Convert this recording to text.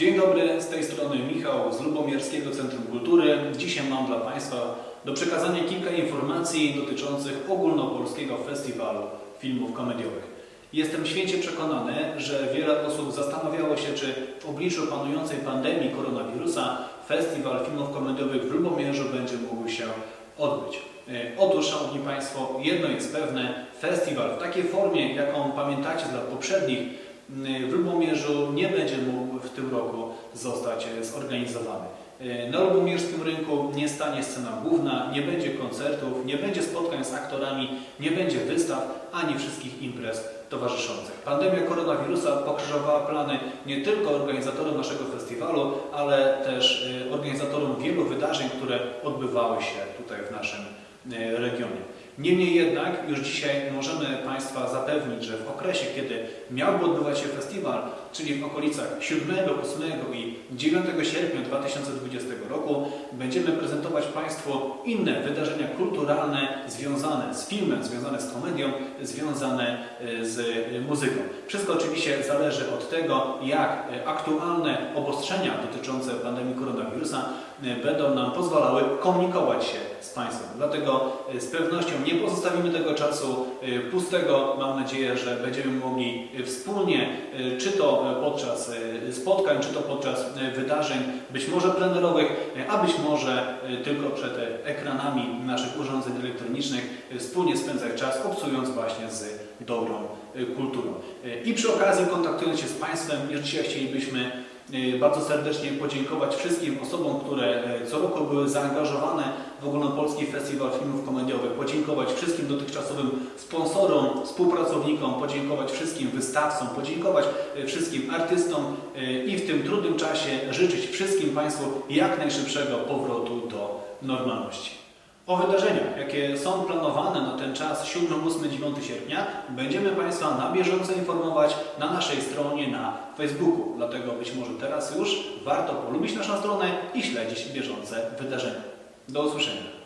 Dzień dobry, z tej strony Michał z Lubomierskiego Centrum Kultury. Dzisiaj mam dla Państwa do przekazania kilka informacji dotyczących ogólnopolskiego festiwalu filmów komediowych. Jestem święcie przekonany, że wiele osób zastanawiało się, czy w obliczu panującej pandemii koronawirusa festiwal filmów komediowych w Lubomierzu będzie mógł się odbyć. E, Otóż, Szanowni Państwo, jedno jest pewne, festiwal w takiej formie, jaką pamiętacie z lat poprzednich, w Lubomierzu nie będzie mógł tym roku zostać e, zorganizowany. E, Na lubomierskim rynku nie stanie scena główna, nie będzie koncertów, nie będzie spotkań z aktorami, nie będzie wystaw ani wszystkich imprez towarzyszących. Pandemia koronawirusa pokrzyżowała plany nie tylko organizatorom naszego festiwalu, ale też e, organizatorom wielu wydarzeń, które odbywały się tutaj w naszym regionie. Niemniej jednak już dzisiaj możemy Państwa zapewnić, że w okresie, kiedy miałby odbywać się festiwal, czyli w okolicach 7, 8 i 9 sierpnia 2020 roku, będziemy prezentować Państwu inne wydarzenia kulturalne związane z filmem, związane z komedią, związane e, z e, muzyką. Wszystko oczywiście zależy od tego, jak e, aktualne obostrzenia dotyczące pandemii koronawirusa będą nam pozwalały komunikować się z Państwem. Dlatego e, z pewnością nie pozostawimy tego czasu e, pustego. Mam nadzieję, że będziemy mogli e, wspólnie, czy to podczas spotkań, czy to podczas wydarzeń, być może plenerowych, a być może tylko przed ekranami naszych urządzeń elektronicznych wspólnie spędzać czas, obcując właśnie z dobrą kulturą. I przy okazji kontaktując się z Państwem, już dzisiaj chcielibyśmy bardzo serdecznie podziękować wszystkim osobom, które e, co roku były zaangażowane w Ogólnopolski Festiwal Filmów Komediowych, podziękować wszystkim dotychczasowym sponsorom, współpracownikom, podziękować wszystkim wystawcom, podziękować e, wszystkim artystom i w tym trudnym czasie życzyć wszystkim Państwu jak najszybszego powrotu do normalności. O wydarzeniach, jakie są planowane na ten czas 7, 8, 9 sierpnia, będziemy Państwa na bieżąco informować na naszej stronie na Facebooku. Dlatego być może teraz już warto polubić naszą stronę i śledzić bieżące wydarzenia. Do usłyszenia.